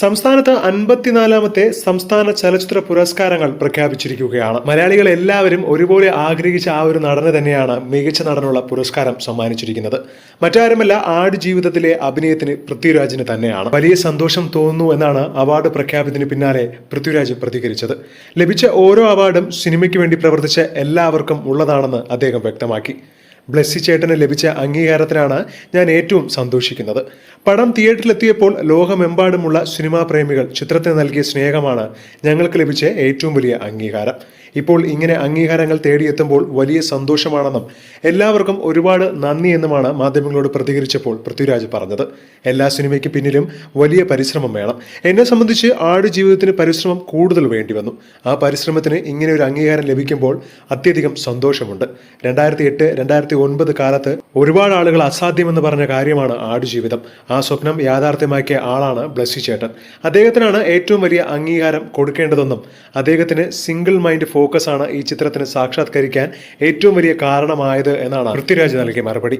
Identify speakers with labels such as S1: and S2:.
S1: സംസ്ഥാനത്ത് അൻപത്തിനാലാമത്തെ സംസ്ഥാന ചലച്ചിത്ര പുരസ്കാരങ്ങൾ പ്രഖ്യാപിച്ചിരിക്കുകയാണ്. മലയാളികൾ എല്ലാവരും ഒരുപോലെ ആഗ്രഹിച്ച ആ ഒരു നടന് തന്നെയാണ് മികച്ച നടനുള്ള പുരസ്കാരം സമ്മാനിച്ചിരിക്കുന്നത്. മറ്റാരുമല്ല ആട് ജീവിതത്തിലെ അഭിനയത്തിന് പൃഥ്വിരാജിന് തന്നെയാണ്. വലിയ സന്തോഷം തോന്നുന്നു എന്നാണ് അവാർഡ് പ്രഖ്യാപനത്തിന് പിന്നാലെ പൃഥ്വിരാജ് പ്രതികരിച്ചത്. ലഭിച്ച ഓരോ അവാർഡും സിനിമയ്ക്ക് വേണ്ടി പ്രവർത്തിച്ച എല്ലാവർക്കും ഉള്ളതാണെന്ന് അദ്ദേഹം വ്യക്തമാക്കി. ബ്ലെസ്സി ചേട്ടന് ലഭിച്ച അംഗീകാരത്തിനാണ് ഞാൻ ഏറ്റവും സന്തോഷിക്കുന്നത്. പടം തിയേറ്ററിലെത്തിയപ്പോൾ ലോകമെമ്പാടുമുള്ള സിനിമാ പ്രേമികൾ ചിത്രത്തിന് നൽകിയ സ്നേഹമാണ് ഞങ്ങൾക്ക് ലഭിച്ച ഏറ്റവും വലിയ അംഗീകാരം. ഇപ്പോൾ ഇങ്ങനെ അംഗീകാരങ്ങൾ തേടിയെത്തുമ്പോൾ വലിയ സന്തോഷമാണെന്നും എല്ലാവർക്കും ഒരുപാട് നന്ദി എന്നുമാണ് മാധ്യമങ്ങളോട് പ്രതികരിച്ചപ്പോൾ പൃഥ്വിരാജ് പറഞ്ഞത്. എല്ലാ സിനിമയ്ക്ക് പിന്നിലും വലിയ പരിശ്രമം വേണം. എന്നെ സംബന്ധിച്ച് ആട് ജീവിതത്തിന് പരിശ്രമം കൂടുതൽ വേണ്ടി വന്നു. ആ പരിശ്രമത്തിന് ഇങ്ങനെ ഒരു അംഗീകാരം ലഭിക്കുമ്പോൾ അത്യധികം സന്തോഷമുണ്ട്. രണ്ടായിരത്തി എട്ട് രണ്ടായിരത്തി ഒൻപത് കാലത്ത് ഒരുപാട് ആളുകൾ അസാധ്യമെന്ന് പറഞ്ഞ കാര്യമാണ് ആടുജീവിതം ആ സ്വപ്നം യാഥാർത്ഥ്യമാക്കിയ ആളാണ് ബ്ലസ്സി ചേട്ടൻ. അദ്ദേഹത്തിനാണ് ഏറ്റവും വലിയ അംഗീകാരം കൊടുക്കേണ്ടതെന്നും അദ്ദേഹത്തിന് സിംഗിൾ മൈൻഡ് ഫോക്കസ് ആണ് ഈ ചിത്രത്തിന് സാക്ഷാത്കരിക്കാൻ ഏറ്റവും വലിയ കാരണമായത് എന്നാണ് പൃഥ്വിരാജ് നൽകിയ മറുപടി.